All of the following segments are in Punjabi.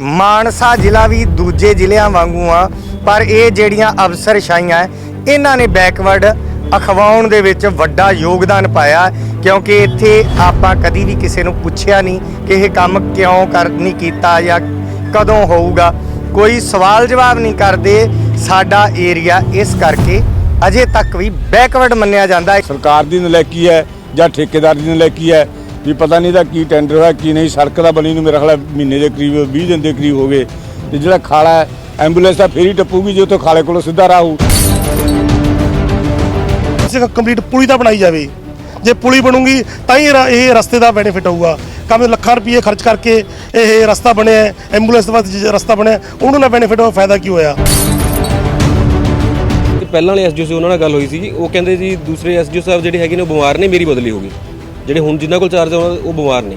ਮਾਨਸਾ ਜ਼ਿਲ੍ਹਾ ਵੀ ਦੂਜੇ ਜ਼ਿਲ੍ਹਿਆਂ ਵਾਂਗੂ ਆ ਪਰ ਇਹ ਜਿਹੜੀਆਂ ਅਫਸਰਸ਼ਾਹੀਆਂ ਹੈ, ਇਹਨਾਂ ਨੇ ਬੈਕਵਰਡ ਅਖਵਾਉਣ ਦੇ ਵਿੱਚ ਵੱਡਾ ਯੋਗਦਾਨ ਪਾਇਆ ਕਿਉਂਕਿ ਇੱਥੇ ਆਪਾਂ ਕਦੀ ਵੀ ਕਿਸੇ ਨੂੰ ਪੁੱਛਿਆ ਨਹੀਂ ਕਿ ਇਹ ਕੰਮ ਕਿਉਂ ਕਰ ਨਹੀਂ ਕੀਤਾ ਜਾਂ ਕਦੋਂ ਹੋਊਗਾ। ਕੋਈ ਸਵਾਲ ਜਵਾਬ ਨਹੀਂ ਕਰਦੇ ਸਾਡਾ ਏਰੀਆ ਇਸ ਕਰਕੇ ਅਜੇ ਤੱਕ ਵੀ ਬੈਕਵਰਡ ਮੰਨਿਆ ਜਾਂਦਾ ਹੈ। ਸਰਕਾਰ ਦੀ ਨਲਾਇਕੀ ਹੈ ਜਾਂ ਠੇਕੇਦਾਰ ਦੀ ਨਲਾਇਕੀ ਹੈ ਵੀ ਪਤਾ ਨਹੀਂ ਦਾ ਕੀ ਟੈਂਡਰ ਹੋਇਆ ਕੀ ਨਹੀਂ। ਸੜਕ ਦਾ ਬਣੀ ਨੂੰ ਮੇਰਾ ਖਿਆਲ ਹੈ ਮਹੀਨੇ ਦੇ ਕਰੀਬ 20 ਦਿਨ ਦੇ ਕਰੀਬ ਹੋ ਗਏ। ਤੇ ਜਿਹੜਾ ਖਾਲਾ ਐਂਬੂਲੈਂਸ ਤਾਂ ਫੇਰ ਟੱਪੂਗੀ ਜੇ ਉੱਥੋਂ ਖਾਲੇ ਕੋਲੋਂ ਸਿੱਧਾ ਰਾਹੂ ਇਸੇ ਕੰਪਲੀਟ ਪੁਲੀ ਤਾਂ ਬਣਾਈ ਜਾਵੇ। ਜੇ ਪੁਲੀ ਬਣੂਗੀ ਤਾਂ ਹੀ ਇਹ ਰਸਤੇ ਦਾ ਬੈਨੀਫਿਟ ਹੋਊਗਾ। ਕਮ ਲੱਖਾਂ ਰੁਪਏ ਖਰਚ ਕਰਕੇ ਇਹ ਰਸਤਾ ਬਣਿਆ ਹੈ, ਐਂਬੂਲੈਂਸ ਵਾਸਤੇ ਜਿਹੜਾ ਰਸਤਾ ਬਣਿਆ ਉਹਨੂੰ ਨਾ ਬੈਨੀਫਿਟ ਹੋਇਆ ਫਾਇਦਾ ਕੀ ਹੋਇਆ? ਪਹਿਲਾਂ ਵਾਲੇ ਐਸਡੀਓ ਸੀ ਉਹਨਾਂ ਨਾਲ ਗੱਲ ਹੋਈ ਸੀ ਜੀ ਉਹ ਕਹਿੰਦੇ ਜੀ ਦੂਸਰੇ ਐਸਡੀਓ ਸਾਹਿਬ ਜਿਹੜੇ ਹੈਗੇ ਨੇ ਉਹ ਬਿਮਾਰ ਨੇ ਮੇਰੀ ਬਦਲੀ ਹੋ ਗਈ। ਜਿਹੜੇ ਹੁਣ ਜਿਨ੍ਹਾਂ ਕੋਲ ਚਾਰਜ ਆ ਉਹ ਬਿਮਾਰ ਨੇ।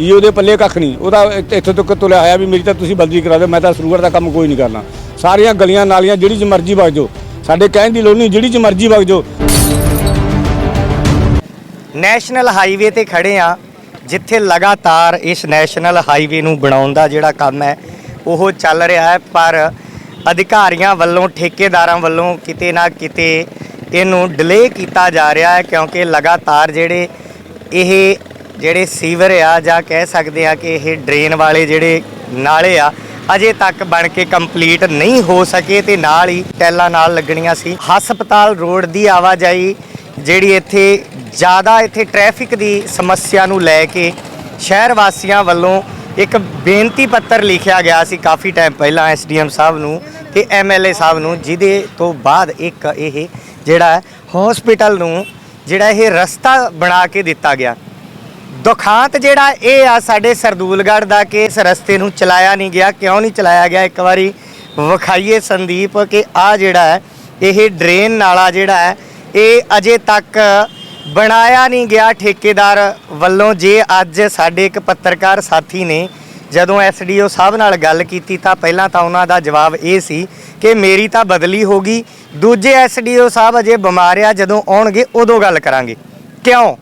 ਇਹ ਉਹਦੇ ਪੱਲੇ ਕੱਖ ਨਹੀਂ। ਉਹਦਾ ਇੱਥੇ- ਤੱਕ ਤੁਲਿਆ ਹੋਇਆ ਵੀ ਮੇਰੀ ਤਾਂ ਤੁਸੀਂ ਬਦਲੀ ਕਰਾ ਦਿਓ ਮੈਂ ਤਾਂ ਸਰੂਗੜ ਦਾ ਕੰਮ ਕੋਈ ਨਹੀਂ ਕਰਨਾ। ਸਾਰੀਆਂ ਗਲੀਆਂ ਨਾਲੀਆਂ ਜਿਹੜੀ ਚ ਮਰਜ਼ੀ ਵਗ ਜਾਓ। ਸਾਡੇ ਕਹਿਣ ਦੀ ਲੋੜ ਨਹੀਂ ਜਿਹੜੀ ਚ ਮਰਜ਼ੀ ਵਗ ਜਾਓ। ਨੈਸ਼ਨਲ ਹਾਈਵੇ ਤੇ ਖੜੇ ਆ ਜਿੱਥੇ ਲਗਾਤਾਰ ਇਸ ਨੈਸ਼ਨਲ ਹਾਈਵੇ ਨੂੰ ਬਣਾਉਣ ਦਾ ਜਿਹੜਾ ਕੰਮ ਹੈ ਉਹ ਚੱਲ ਰਿਹਾ ਹੈ। ਪਰ ਅਧਿਕਾਰੀਆਂ ਵੱਲੋਂ ਠੇਕੇਦਾਰਾਂ ਵੱਲੋਂ ਕਿਤੇ ਨਾ ਕਿਤੇ ਇਹਨੂੰ ਡਿਲੇ ਕੀਤਾ ਜਾ ਰਿਹਾ ਹੈ ਕਿਉਂਕਿ ਲਗਾਤਾਰ ਜਿਹੜੇ ਇਹ ਜਿਹੜੇ ਸੀਵਰ ਆ ਜਾਂ ਕਹਿ ਸਕਦੇ ਆ ਕਿ ਇਹ ਡਰੇਨ ਵਾਲੇ ਜਿਹੜੇ ਨਾਲੇ ਆ, ਅਜੇ ਤੱਕ ਬਣ ਕੇ ਕੰਪਲੀਟ ਨਹੀਂ ਹੋ ਸਕੇ ਤੇ ਨਾਲ ਹੀ ਟੈਲਾਂ ਨਾਲ ਲੱਗਣੀਆਂ ਸੀ। ਹਸਪਤਾਲ ਰੋਡ ਦੀ ਆਵਾਜਾਈ ਜਿਹੜੀ ਇੱਥੇ ਜ਼ਿਆਦਾ ਇੱਥੇ ਟ੍ਰੈਫਿਕ ਦੀ ਸਮੱਸਿਆ ਨੂੰ ਲੈ ਕੇ ਸ਼ਹਿਰ ਵਾਸੀਆਂ ਵੱਲੋਂ ਇੱਕ ਬੇਨਤੀ ਪੱਤਰ ਲਿਖਿਆ ਗਿਆ ਸੀ ਕਾਫੀ ਟਾਈਮ ਪਹਿਲਾਂ ਐਸਡੀਐਮ ਸਾਹਿਬ ਨੂੰ ਤੇ ਐਮਐਲਏ ਸਾਹਿਬ ਨੂੰ, ਜਿਹਦੇ ਤੋਂ ਬਾਅਦ ਇੱਕ ਇਹ ਜਿਹੜਾ ਹਸਪੀਟਲ ਨੂੰ ਜਿਹੜਾ ਇਹ ਰਸਤਾ ਬਣਾ ਕੇ ਦਿੱਤਾ ਗਿਆ। ਦੁਖਾਂਤ ਜਿਹੜਾ ਇਹ ਆ, ਸਾਡੇ ਸਰਦੂਲਗੜ੍ਹ ਦਾ ਕਿ ਇਸ ਰਸਤੇ ਨੂੰ ਚਲਾਇਆ ਨਹੀਂ ਗਿਆ। ਕਿਉਂ ਨਹੀਂ ਚਲਾਇਆ ਗਿਆ? ਇੱਕ ਵਾਰੀ ਵਿਖਾਈਏ ਸੰਦੀਪ ਕਿ ਆ ਜਿਹੜਾ ਹੈ, ਇਹ ਡਰੇਨ ਨਾਲਾ ਜਿਹੜਾ ਹੈ, ਇਹ ਅਜੇ ਤੱਕ ਬਣਾਇਆ ਨਹੀਂ ਗਿਆ ਠੇਕੇਦਾਰ ਵੱਲੋਂ ਜੇ ਅੱਜ ਸਾਡੇ ਇੱਕ ਪੱਤਰਕਾਰ ਸਾਥੀ ਨੇ ਜਦੋਂ ਐਸਡੀਓ ਸਾਹਿਬ ਨਾਲ ਗੱਲ ਕੀਤੀ ਤਾਂ ਪਹਿਲਾਂ ਤਾਂ ਉਹਨਾਂ ਦਾ ਜਵਾਬ ਇਹ ਸੀ ਕਿ ਮੇਰੀ ਤਾਂ ਬਦਲੀ ਹੋ ਗਈ, ਦੂਜੇ ਐਸਡੀਓ ਸਾਹਿਬ ਅਜੇ ਬਿਮਾਰ ਆ, ਜਦੋਂ ਆਉਣਗੇ ਉਦੋਂ ਗੱਲ ਕਰਾਂਗੇ। ਕਿਉਂ?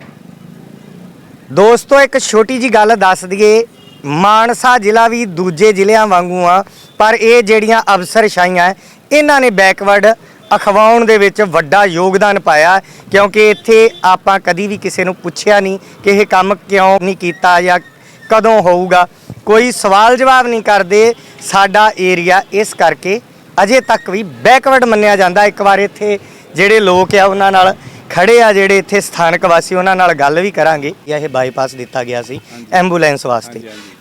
ਦੋਸਤੋ, ਇੱਕ ਛੋਟੀ ਜੀ ਗੱਲ ਦੱਸ ਦਈਏ, ਮਾਨਸਾ ਜ਼ਿਲ੍ਹਾ ਵੀ ਦੂਜੇ ਜ਼ਿਲ੍ਹਿਆਂ ਵਾਂਗੂ ਆ, ਪਰ ਇਹ ਜਿਹੜੀਆਂ ਅਫਸਰਸ਼ਾਹੀਆਂ, ਇਹਨਾਂ ਨੇ ਬੈਕਵਰਡ ਅਖਵਾਉਣ ਦੇ ਵਿੱਚ ਵੱਡਾ ਯੋਗਦਾਨ ਪਾਇਆ ਕਿਉਂਕਿ ਇੱਥੇ ਆਪਾਂ ਕਦੀ ਵੀ ਕਿਸੇ ਨੂੰ ਪੁੱਛਿਆ ਨਹੀਂ ਕਿ ਇਹ ਕੰਮ ਕਿਉਂ ਨਹੀਂ ਕੀਤਾ ਜਾਂ ਕਦੋਂ ਹੋਊਗਾ। ਕੋਈ ਸਵਾਲ ਜਵਾਬ ਨਹੀਂ ਕਰਦੇ ਸਾਡਾ ਏਰੀਆ ਇਸ ਕਰਕੇ ਅਜੇ ਤੱਕ ਵੀ ਬੈਕਵਰਡ ਮੰਨਿਆ ਜਾਂਦਾ। ਇੱਕ ਵਾਰ ਇੱਥੇ ਜਿਹੜੇ ਲੋਕ ਆ ਉਹਨਾਂ ਨਾਲ ਖੜੇ ਆ ਜਿਹੜੇ ਇੱਥੇ ਸਥਾਨਕ ਵਾਸੀ ਉਹਨਾਂ ਨਾਲ ਗੱਲ ਵੀ ਕਰਾਂਗੇ। ਇਹ ਬਾਈਪਾਸ ਦਿੱਤਾ ਗਿਆ ਸੀ ਐਂਬੂਲੈਂਸ ਵਾਸਤੇ।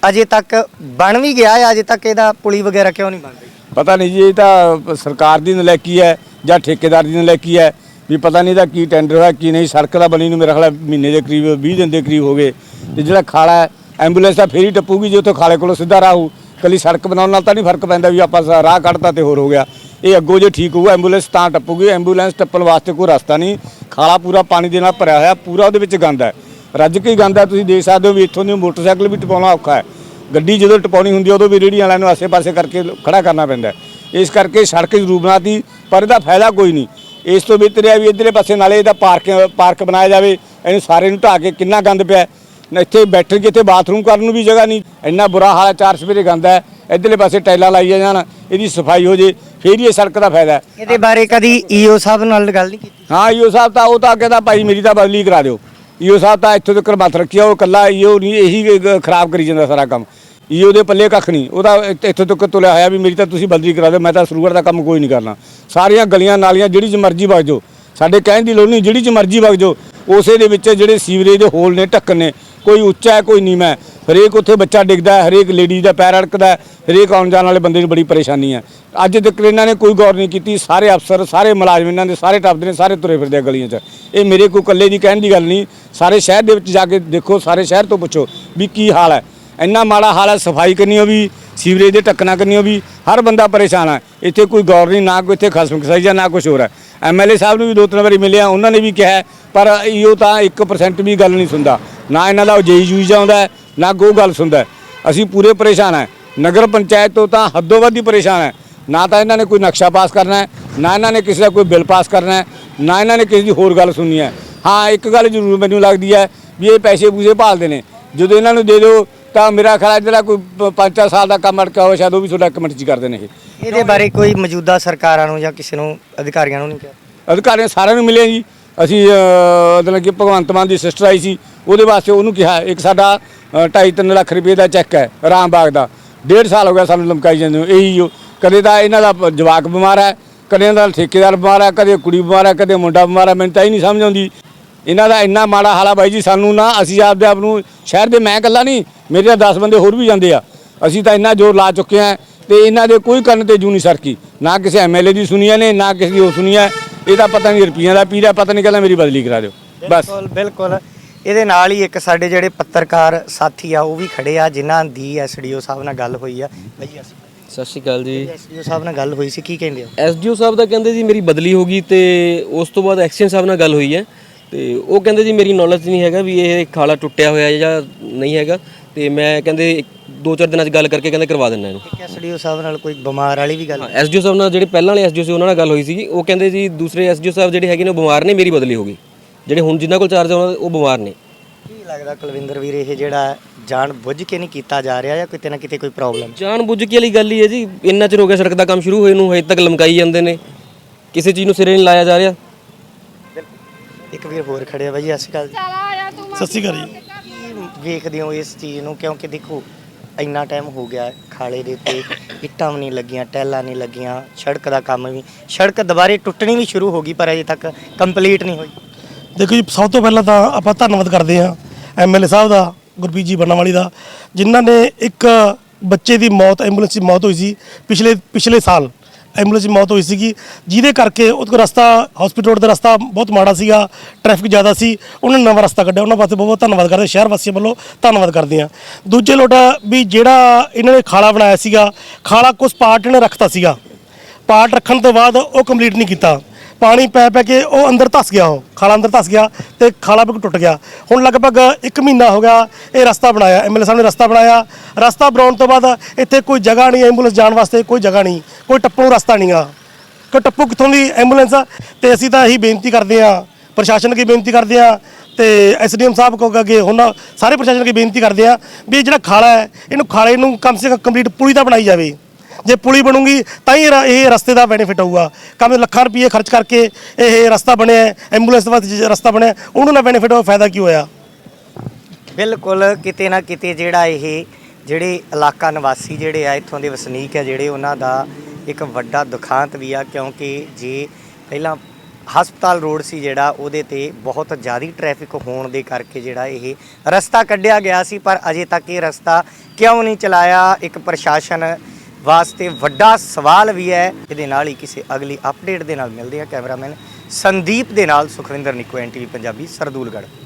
ਅਜੇ ਤੱਕ ਬਣ ਵੀ ਗਿਆ ਹੈ ਅਜੇ ਤੱਕ ਇਹਦਾ ਪੁਲੀ ਵਗੈਰਾ ਕਿਉਂ ਨਹੀਂ ਬਣ ਰਹੀ ਪਤਾ ਨਹੀਂ ਜੀ ਇਹ ਤਾਂ ਸਰਕਾਰ ਦੀ ਨਲਾਇਕੀ ਹੈ। ਜਾਂ ਠੇਕੇਦਾਰ ਜੀ ਨੇ ਲੈ ਕੇ ਹੈ ਵੀ ਪਤਾ ਨਹੀਂ ਇਹਦਾ ਕੀ ਟੈਂਡਰ ਹੋਇਆ, ਕੀ ਨਹੀਂ, ਸੜਕ ਦਾ ਬਣੀ ਨੂੰ ਮੇਰਾ ਖਿਆਲ ਮਹੀਨੇ ਦੇ ਕਰੀਬ 20 ਦਿਨ ਦੇ ਕਰੀਬ ਹੋ ਗਏ। ਤੇ ਜਿਹੜਾ ਖਾਲਾ ਹੈ ਐਂਬੂਲੈਂਸ ਤਾਂ ਫੇਰ ਹੀ ਟੱਪੂਗੀ ਜੇ ਉੱਥੋਂ ਖਾਲੇ ਕੋਲੋਂ ਸਿੱਧਾ ਰਾਹ ਹੋਊ। ਕੱਲੀ ਸੜਕ ਬਣਾਉਣ ਨਾਲ ਤਾਂ ਨਹੀਂ ਫ਼ਰਕ ਪੈਂਦਾ ਵੀ ਆਪਾਂ ਸ- ਰਾਹ ਕੱਢਤਾ ਤੇ ਹੋਰ ਹੋ ਗਿਆ। ਇਹ ਅੱਗੋਂ ਜੇ ਠੀਕ ਹੋਊ ਐਂਬੂਲੈਂਸ ਤਾਂ ਟੱਪੂਗੀ ਐਂਬੂਲੈਂਸ ਟੱਪਣ ਵਾਸਤੇ ਕੋਈ ਰਸਤਾ ਨਹੀਂ। ਖਾਲਾ ਪੂਰਾ ਪਾਣੀ ਦੇ ਨਾਲ ਭਰਿਆ ਹੋਇਆ, ਪੂਰਾ ਉਹਦੇ ਵਿੱਚ ਗੰਦ ਹੈ। ਰੱਜ ਕੇ ਹੀ ਗੰਦ ਹੈ, ਤੁਸੀਂ ਦੇਖ ਸਕਦੇ ਹੋ ਵੀ ਇੱਥੋਂ ਦੀ ਮੋਟਰਸਾਈਕਲ ਵੀ ਟਪਾਉਣਾ ਔਖਾ ਹੈ। ਗੱਡੀ ਜਦੋਂ ਟਪਾਉਣੀ ਹੁੰਦੀ ਉਦੋਂ ਵੀ ਰੇਹੜੀ ਵਾਲਿਆਂ ਨੂੰ ਆਸੇ-ਪਾਸੇ ਕਰਕੇ ਖੜਾ ਕਰਨਾ ਪੈਂਦਾ ਇਸ ਕਰਕੇ ਸੜਕ ਜ਼ਰੂਰ ਬਣਾਤੀ। ਪਰ ਇਹਦਾ ਫਾਇਦਾ ਕੋਈ ਨਹੀਂ। ਇਸ ਤੋਂ ਬਿਹਤਰ ਹੈ ਵੀ ਇਧਰਲੇ ਪਾਸੇ ਨਾਲੇ ਇਹਦਾ ਪਾਰਕ ਪਾਰਕ ਬਣਾਇਆ ਜਾਵੇ ਇਹਨੂੰ ਸਾਰੇ ਨੂੰ ਢਾਹ ਕੇ ਕਿੰਨਾ ਗੰਦ ਪਿਆ ਇੱਥੇ ਬੈਠਣ ਕਿਤੇ ਬਾਥਰੂਮ ਕਰਨ ਨੂੰ ਵੀ ਜਗ੍ਹਾ ਨਹੀਂ। ਇੰਨਾ ਬੁਰਾ ਹਾਲ ਹੈ ਚਾਰ ਸਵੇਰੇ ਗੰਦ ਹੈ ਇਧਰਲੇ ਪਾਸੇ ਟਾਈਲਾਂ ਲਾਈਆਂ ਜਾਣ ਇਹਦੀ ਸਫ਼ਾਈ ਹੋ ਜੇ ਫੇਰ ਹੀ ਇਹ ਸੜਕ ਦਾ ਫਾਇਦਾ ਹੈ। ਇਹਦੇ ਬਾਰੇ ਕਦੀ ਈਓ ਸਾਹਿਬ ਨਾਲ ਗੱਲ ਨਹੀਂ ਕੀਤੀ? ਹਾਂ ਈਓ ਸਾਹਿਬ ਤਾਂ ਉਹ ਤਾਂ ਕਹਿੰਦਾ ਭਾਈ ਮੇਰੀ ਤਾਂ ਬਦਲੀ ਕਰਾ ਦਿਓ। ਈਓ ਸਾਹਿਬ ਤਾਂ ਇੱਥੋਂ ਤੱਕ ਮੱਥ ਰੱਖਿਆ ਉਹ ਕੱਲਾ ਈਓ ਨਹੀਂ ਇਹੀ ਖਰਾਬ ਕਰੀ ਜਾਂਦਾ ਸਾਰਾ ਕੰਮ। ਈਓ ਦੇ ਪੱਲੇ ਕੱਖ ਨਹੀਂ ਉਹਦਾ ਇੱਥੇ- ਇੱਥੋਂ ਤੱਕ ਤੁਲਿਆ ਹੋਇਆ ਵੀ ਮੇਰੀ ਤਾਂ ਤੁਸੀਂ ਬਦਲੀ ਕਰਾ ਦਿਓ ਮੈਂ ਤਾਂ ਸਰੂਗੜ ਦਾ ਕੰਮ ਕੋਈ ਨਹੀਂ ਕਰਨਾ। ਸਾਰੀਆਂ ਗਲੀਆਂ ਨਾਲੀਆਂ ਜਿਹੜੀ ਚ ਮਰਜ਼ੀ ਵਗ ਜਾਓ। ਸਾਡੇ ਕਹਿਣ ਦੀ ਲੋੜ ਨਹੀਂ, ਜਿਹੜੀ ਚ ਮਰਜ਼ੀ ਵਗ ਜਾਓ। ਉਸੇ ਦੇ ਵਿੱਚ ਜਿਹੜੇ ਸੀਵਰੇਜ ਦੇ ਹੋਲ ਨੇ ਢੱਕਣ ਨੇ, ਕੋਈ ਉੱਚਾ ਹੈ, ਕੋਈ ਨੀਵਾਂ ਹੈ। ਹਰੇਕ ਉੱਥੇ ਬੱਚਾ ਡਿੱਗਦਾ ਹਰੇਕ ਲੇਡੀ ਦਾ ਪੈਰ ਅੜਕਦਾ ਹਰੇਕ ਆਉਣ ਜਾਣ ਵਾਲੇ ਬੰਦੇ ਨੂੰ ਬੜੀ ਪਰੇਸ਼ਾਨੀ ਹੈ। ਅੱਜ ਤੱਕ ਇਹਨਾਂ ਨੇ ਕੋਈ ਗੌਰ ਨਹੀਂ ਕੀਤੀ, ਸਾਰੇ ਅਫਸਰ, ਸਾਰੇ ਮੁਲਾਜ਼ਮ ਇਹਨਾਂ ਦੇ ਸਾਰੇ ਟੱਪਦੇ ਨੇ, ਸਾਰੇ ਤੁਰੇ ਫਿਰਦੇ ਆ ਗਲੀਆਂ 'ਚ। ਇਹ ਮੇਰੇ ਕੋਈ ਇਕੱਲੇ ਦੀ ਕਹਿਣ ਦੀ ਗੱਲ ਨਹੀਂ, ਸਾਰੇ ਸ਼ਹਿਰ ਦੇ ਵਿੱਚ ਜਾ ਕੇ ਦੇਖੋ, ਸਾਰੇ ਸ਼ਹਿਰ ਤੋਂ ਪੁੱਛੋ ਵੀ ਕੀ ਹਾਲ ਹੈ। ਇੰਨਾ ਮਾੜਾ ਹਾਲ ਹੈ ਸਫ਼ਾਈ ਕਰਨੀ ਵੀ ਸੀਵਰੇਜ ਦੇ ਟੱਕਣਾ ਕਰਨੀ ਵੀ ਹਰ ਬੰਦਾ ਪਰੇਸ਼ਾਨ ਹੈ। ਇੱਥੇ ਕੋਈ ਗੌਰ ਨਹੀਂ ਨਾ ਕੋਈ ਇੱਥੇ ਖਸਮ ਖਸਾਈ ਜਾਂ ਨਾ ਕੁਝ ਹੋਰ ਹੈ। ਐਮਐਲਏ ਸਾਹਿਬ ਨੂੰ ਵੀ ਦੋ ਤਿੰਨ ਵਾਰੀ ਮਿਲਿਆ ਉਹਨਾਂ ਨੇ ਵੀ ਕਿਹਾ ਹੈ, ਪਰ ਇਹੋ ਤਾਂ 1% ਵੀ ਗੱਲ ਨਹੀਂ ਸੁਣਦਾ। ਨਾ ਇਹਨਾਂ ਦਾ ਜੇਈ ਜੂਈ ਜਾਂਦਾ ਨਾ ਕੋਈ ਗੱਲ ਸੁਣਦਾ ਅਸੀਂ ਪੂਰੇ ਪਰੇਸ਼ਾਨ ਹੈ। ਨਗਰ ਪੰਚਾਇਤ ਤੋਂ ਤਾਂ ਹੱਦੋਂ ਵੱਧ ਹੀ ਪਰੇਸ਼ਾਨ ਹੈ। ਨਾ ਤਾਂ ਇਹਨਾਂ ਨੇ ਕੋਈ ਨਕਸ਼ਾ ਪਾਸ ਕਰਨਾ ਹੈ ਨਾ ਇਹਨਾਂ ਨੇ ਕਿਸੇ ਦਾ ਕੋਈ ਬਿੱਲ ਪਾਸ ਕਰਨਾ ਹੈ ਨਾ ਇਹਨਾਂ ਨੇ ਕਿਸੇ ਦੀ ਹੋਰ ਗੱਲ ਸੁਣਨੀ ਹੈ। ਹਾਂ ਇੱਕ ਗੱਲ ਜ਼ਰੂਰ ਮੈਨੂੰ ਲੱਗਦੀ ਹੈ ਵੀ ਇਹ ਪੈਸੇ ਪੂਸੇ ਭਾਲਦੇ ਨੇ। ਜਦੋਂ ਇਹਨਾਂ ਨੂੰ ਦੇ ਦਿਓ ਤਾਂ ਮੇਰਾ ਖਿਆਲ ਹੈ ਜਿਹੜਾ ਕੋਈ 5-4 ਸਾਲ ਦਾ ਕੰਮ ਅਟਕਿਆ ਹੋਇਆ ਸ਼ਾਇਦ ਉਹ ਵੀ ਤੁਹਾਡਾ ਇੱਕ ਮਿੰਟ 'ਚ ਹੀ ਕਰ ਦੇਣੇ ਇਹ। ਇਹਦੇ ਬਾਰੇ ਕੋਈ ਮੌਜੂਦਾ ਸਰਕਾਰਾਂ ਨੂੰ ਜਾਂ ਕਿਸੇ ਨੂੰ ਅਧਿਕਾਰੀਆਂ ਨੂੰ ਨਹੀਂ ਕਿਹਾ? ਅਧਿਕਾਰੀਆਂ ਸਾਰਿਆਂ ਨੂੰ ਮਿਲੇ ਜੀ। ਅਸੀਂ ਅਹ, ਮਤਲਬ ਕਿ ਭਗਵੰਤ ਮਾਨ ਦੀ ਸਿਸਟਰ ਆਈ ਸੀ ਉਹਦੇ ਵਾਸਤੇ ਉਹਨੂੰ ਕਿਹਾ। ਇੱਕ ਸਾਡਾ 2.5-3 ਲੱਖ ਰੁਪਏ ਦਾ ਚੈੱਕ ਹੈ ਰਾਮਬਾਗ ਦਾ। ਡੇਢ ਸਾਲ ਹੋ ਗਿਆ ਸਾਨੂੰ ਲਮਕਾਈ ਜਾਂਦੇ ਨੂੰ। ਇਹੀ ਜੋ ਕਦੇ ਤਾਂ ਇਹਨਾਂ ਦਾ ਪ- ਜਵਾਕ ਬਿਮਾਰ ਹੈ ਕਦੇ ਇਹਨਾਂ ਦਾ ਠੇਕੇਦਾਰ ਬਿਮਾਰ ਹੈ ਕਦੇ ਕੁੜੀ ਬਿਮਾਰ ਹੈ ਕਦੇ ਮੁੰਡਾ ਬਿਮਾਰ ਹੈ ਮੈਨੂੰ ਤਾਂ ਇਹ ਨਹੀਂ ਸਮਝ ਆਉਂਦੀ। ਇਹਨਾਂ ਦਾ ਇੰਨਾ ਮਾੜਾ ਹਾਲ ਬਾਈ ਜੀ ਸਾਨੂੰ ਨਾ ਅਸੀਂ ਆਪਦੇ ਆਪ ਨੂੰ ਸ਼ਹਿਰ ਦੇ ਮੈਂ ਇਕੱਲਾ ਨਹੀਂ ਮੇਰੇ ਤਾਂ 10 ਬੰਦੇ ਹੋਰ ਵੀ ਜਾਂਦੇ ਆ। ਅਸੀਂ ਤਾਂ ਇੰਨਾ ਜ਼ੋਰ ਲਾ ਚੁੱਕੇ ਆ ਤੇ ਇਹਨਾਂ ਦੇ ਕੋਈ ਕੰਨ ਤੇ ਜੂ ਨਹੀਂ ਸਰਕੀ। ਨਾ ਕਿਸੇ ਐਮਐਲਏ ਦੀ ਸੁਣੀਆਂ ਨੇ ਨਾ ਕਿਸੇ ਦੀ ਉਹ ਸੁਣੀਆਂ ਇਹ ਤਾਂ ਪਤਾ ਨਹੀਂ ਰੁਪਈਆਂ ਦਾ ਪੀਰਾ ਪਤਾ ਨਹੀਂ ਕਹਿੰਦਾ ਮੇਰੀ ਬਦਲੀ ਕਰਾ ਦਿਓ। ਬਸ। ਬਿਲਕੁਲ ਬਿਲਕੁਲ। ਇਹਦੇ ਨਾਲ ਹੀ ਇੱਕ ਸਾਡੇ ਜਿਹੜੇ ਪੱਤਰਕਾਰ ਸਾਥੀ ਆ ਉਹ ਵੀ ਖੜੇ ਆ ਜਿਨ੍ਹਾਂ ਦੀ ਐਸਡੀਓ ਸਾਹਿਬ ਨਾਲ ਗੱਲ ਹੋਈ ਆ। ਬਈ ਸਤਿ ਸ਼੍ਰੀ ਅਕਾਲ ਜੀ। ਐਸਡੀਓ ਸਾਹਿਬ ਨਾਲ ਗੱਲ ਹੋਈ ਸੀ ਕੀ ਕਹਿੰਦੇ ਹੋ? ਐਸਡੀਓ ਸਾਹਿਬ ਦਾ ਕਹਿੰਦੇ ਜੀ ਮੇਰੀ ਬਦਲੀ ਹੋ ਗਈ ਤੇ ਉਸ ਤੋਂ ਬਾਅਦ ਐਕਸ਼ਨ ਸਾਹਿਬ ਨਾਲ ਗੱਲ ਹੋਈ ਹੈ। ਤੇ ਉਹ ਕਹਿੰਦੇ ਜੀ ਮੇਰੀ ਨੌਲੇਜ ਨਹੀਂ ਹੈਗਾ ਵੀ ਇਹ ਖਾਲਾ ਟੁੱਟਿਆ ਹੋਇਆ ਹੈ ਜਾਂ ਨਹੀਂ ਹੈਗਾ। ਤੇ ਮੈਂ ਕਹਿੰਦੇ ਦੋ ਚਾਰ ਦਿਨਾਂ 'ਚ ਗੱਲ ਕਰਕੇ ਕਹਿੰਦੇ ਕਰਵਾ ਦਿੰਦਾ ਇਹਨੂੰ। ਐਸਡੀਓ ਸਾਹਿਬ ਨਾਲ ਕੋਈ ਬਿਮਾਰ ਵਾਲੀ ਵੀ ਗੱਲ ਐਸਡੀਓ ਸਾਹਿਬ ਨਾਲ ਜਿਹੜੇ ਪਹਿਲਾਂ ਵਾਲੇ ਐਸਡੀਓ ਸੀ ਉਹਨਾਂ ਨਾਲ ਗੱਲ ਹੋਈ ਸੀਗੀ। ਉਹ ਕਹਿੰਦੇ ਜੀ ਦੂਸਰੇ ਐਸਡੀਓ ਸਾਹਿਬ ਜਿਹੜੇ ਹੈਗੇ ਨੇ ਉਹ ਬਿਮਾਰ ਨੇ ਮੇਰੀ ਬਦਲੀ ਹੋ ਗਈ। ਜਿਹੜੇ ਹੁਣ ਜਿਨ੍ਹਾਂ ਕੋਲ ਚਾਰਜ ਆ ਉਹਨਾਂ ਉਹ ਬਿਮਾਰ ਨੇ। ਕੀ ਲੱਗਦਾ ਕੁਲਵਿੰਦਰ ਵੀਰ ਇਹ ਜਿਹੜਾ ਜਾਣ ਬੁੱਝ ਕੇ ਨਹੀਂ ਕੀਤਾ ਜਾ ਰਿਹਾ ਜਾਂ ਕਿਤੇ ਨਾ ਕਿਤੇ ਕੋਈ ਪ੍ਰੋਬਲਮ ਜਾਣ ਬੁੱਝ ਕੇ ਵਾਲੀ ਗੱਲ ਹੀ ਹੈ ਜੀ। ਇੰਨਾ ਚਿਰ ਹੋ ਗਿਆ ਸੜਕ ਦਾ ਕੰਮ ਸ਼ੁਰੂ ਹੋਏ ਨੂੰ ਹਜੇ ਤੱਕ ਲਮਕਾਈ ਜਾਂਦੇ ਨੇ। ਕਿਸੇ ਚੀਜ਼ ਨੂੰ ਸਿਰੇ ਨਹੀਂ ਲਾਇਆ ਜਾ ਰਿਹਾ। ਇੱਕ ਵੀਰ ਹੋਰ ਖੜੇ ਆ ਬਾਈ ਸਤਿ ਸ਼੍ਰੀ ਅਕਾਲ ਜੀ। ਸਤਿ ਸ਼੍ਰੀ ਅਕਾਲ ਜੀ। ਕੀ ਵੇਖਦੇ ਹੋ ਇਸ ਚੀਜ਼ ਨੂੰ, ਕਿਉਂਕਿ ਦੇਖੋ, ਇੰਨਾ ਟਾਈਮ ਹੋ ਗਿਆ ਖਾਲੇ ਦੇ ਉੱਤੇ, ਇੱਟਾਂ ਵੀ ਨਹੀਂ ਲੱਗੀਆਂ ਟੈਲਾਂ ਨਹੀਂ ਲੱਗੀਆਂ, ਸੜਕ ਦਾ ਕੰਮ ਵੀ, ਸੜਕ ਦੁਬਾਰੇ ਟੁੱਟਣੀ ਵੀ ਸ਼ੁਰੂ ਹੋ ਗਈ, ਪਰ ਅਜੇ ਤੱਕ ਕੰਪਲੀਟ ਨਹੀਂ ਹੋਈ। ਦੇਖੋ ਜੀ, ਸਭ ਤੋਂ ਪਹਿਲਾਂ ਤਾਂ ਆਪਾਂ ਧੰਨਵਾਦ ਕਰਦੇ ਹਾਂ ਐਮਐਲਏ ਸਾਹਿਬ ਦਾ, ਗੁਰਪ੍ਰੀਤ ਜੀ ਬਰਨਾਵਾਲੀ ਦਾ, ਜਿਨ੍ਹਾਂ ਨੇ ਇੱਕ ਬੱਚੇ ਦੀ ਮੌਤ, ਐਂਬੂਲੈਂਸ ਦੀ ਮੌਤ ਹੋਈ ਸੀ ਪਿਛਲੇ ਪਿਛਲੇ ਸਾਲ। ਐਂਬੂਲੈਂਸ ਦੀ ਮੌਤ ਹੋਈ ਸੀਗੀ, ਜਿਹਦੇ ਕਰਕੇ ਉਹ ਕੋਲ ਰਸਤਾ ਹਸਪੀਟਲ ਰੋਡ ਦਾ ਰਸਤਾ ਬਹੁਤ ਮਾੜਾ ਸੀਗਾ ਟ੍ਰੈਫਿਕ ਜ਼ਿਆਦਾ ਸੀ, ਉਹਨਾਂ ਨੇ ਨਵਾਂ ਰਸਤਾ ਕੱਢਿਆ। ਉਹਨਾਂ ਵਾਸਤੇ ਬਹੁਤ ਬਹੁਤ ਧੰਨਵਾਦ ਕਰਦੇ ਸ਼ਹਿਰ ਵਾਸੀਆਂ ਵੱਲੋਂ ਧੰਨਵਾਦ ਕਰਦੇ ਹਾਂ। ਦੂਜੇ ਲੋਟ ਵੀ ਜਿਹੜਾ ਇਹਨਾਂ ਨੇ ਖਾਲਾ ਬਣਾਇਆ ਸੀਗਾ, ਖਾਲਾ ਕੁਝ ਪਾਰਟ ਨੇ ਰੱਖਤਾ ਸੀਗਾ। ਪਾਰਟ ਰੱਖਣ ਤੋਂ ਬਾਅਦ ਉਹ ਕੰਪਲੀਟ ਨਹੀਂ ਕੀਤਾ। ਪਾਣੀ ਪੈ ਪੈ ਕੇ ਉਹ ਅੰਦਰ ਧਸ ਗਿਆ ਉਹ, ਖਾਲਾ ਅੰਦਰ ਧਸ ਗਿਆ ਤੇ ਖਾਲਾ ਬਿਲਕੁਲ ਟੁੱਟ ਗਿਆ। ਹੁਣ ਲਗਭਗ 1 ਮਹੀਨਾ ਹੋ ਗਿਆ ਇਹ ਰਸਤਾ ਬਣਾਇਆ ਐਮਐਲਏ ਸਾਹਿਬ ਨੇ ਰਸਤਾ ਬਣਾਇਆ। ਰਸਤਾ ਬਣਾਉਣ ਤੋਂ ਬਾਅਦ ਇੱਥੇ ਕੋਈ ਜਗ੍ਹਾ ਨਹੀਂ, ਐਂਬੂਲੈਂਸ ਜਾਣ ਵਾਸਤੇ ਕੋਈ ਜਗ੍ਹਾ ਨਹੀਂ, ਕੋਈ ਟੱਪੂ ਰਸਤਾ ਨਹੀਂ ਆ। ਕਿ ਟੱਪੂ ਕਿੱਥੋਂ ਦੀ ਐਂਬੂਲੈਂਸ ਆ? ਤੇ ਅਸੀਂ ਤਾਂ ਇਹੀ ਬੇਨਤੀ ਕਰਦੇ ਆ ਪ੍ਰਸ਼ਾਸਨ ਅੱਗੇ ਬੇਨਤੀ ਕਰਦੇ ਆ ਤੇ ਐਸਡੀਐਮ ਸਾਹਿਬ ਕੋ ਅੱਗੇ ਹੁਣ ਸਾਰੇ ਪ੍ਰਸ਼ਾਸਨ ਅੱਗੇ ਬੇਨਤੀ ਕਰਦੇ ਆ ਵੀ ਜਿਹੜਾ ਖਾਲਾ ਹੈ, ਇਹਨੂੰ ਖਾਲੇ ਨੂੰ ਕਮ ਸੇ ਕਮ ਕੰਪਲੀਟ ਪੁਲੀ ਤਾਂ ਬਣਾਈ ਜਾਵੇ। ਜੇ ਪੁਲੀ ਬਣੂਗੀ ਤਾਂ ਹੀ ਰ- ਇਹ ਰਸਤੇ ਦਾ ਬੈਨੀਫਿਟ ਹੋਊਗਾ। ਕਮ ਲੱਖਾਂ ਰੁਪਏ ਖਰਚ ਕਰਕੇ ਇਹ ਰਸਤਾ ਬਣਿਆ ਹੈ, ਐਂਬੂਲੈਂਸ ਦੇ ਰਸਤਾ ਬਣਿਆ ਉਹਨੂੰ ਨਾ ਬੈਨੀਫਿਟ ਹੋਇਆ ਫਾਇਦਾ ਕੀ ਹੋਇਆ? ਬਿਲਕੁਲ ਕਿਤੇ ਨਾ ਕਿਤੇ ਜਿਹੜਾ ਇਹ ਜਿਹੜੇ ਇਲਾਕਾ ਨਿਵਾਸੀ ਜਿਹੜੇ ਆ ਇੱਥੋਂ ਦੇ ਵਸਨੀਕ ਆ ਜਿਹੜੇ ਉਹਨਾਂ ਦਾ ਇੱਕ ਵੱਡਾ ਦੁਖਾਂਤ ਵੀ ਆ ਕਿਉਂਕਿ ਜੇ ਪਹਿਲਾਂ ਹਸਪਤਾਲ ਰੋਡ ਸੀ ਜਿਹੜਾ ਉਹਦੇ ਤੇ ਬਹੁਤ ਜ਼ਿਆਦਾ ਟ੍ਰੈਫਿਕ ਹੋਣ ਦੇ ਕਰਕੇ ਜਿਹੜਾ ਇਹ ਰਸਤਾ ਕੱਢਿਆ ਗਿਆ ਸੀ ਪਰ ਅਜੇ ਤੱਕ ਇਹ ਰਸਤਾ ਕਿਉਂ ਨਹੀਂ ਚਲਾਇਆ? ਇੱਕ ਪ੍ਰਸ਼ਾਸਨ ਵਾਸਤੇ ਵੱਡਾ ਸਵਾਲ ਵੀ ਹੈ। ਇਹਦੇ ਨਾਲ ਹੀ ਕਿਸੇ ਅਗਲੀ ਅਪਡੇਟ ਦੇ ਨਾਲ ਮਿਲਦੇ ਆ ਕੈਮਰਾਮੈਨ ਸੰਦੀਪ ਦੇ ਨਾਲ ਸੁਖਵਿੰਦਰ ਨਿੱਕੂ ਐਨਟੀਵੀ ਪੰਜਾਬੀ ਸਰਦੂਲਗੜ੍ਹ।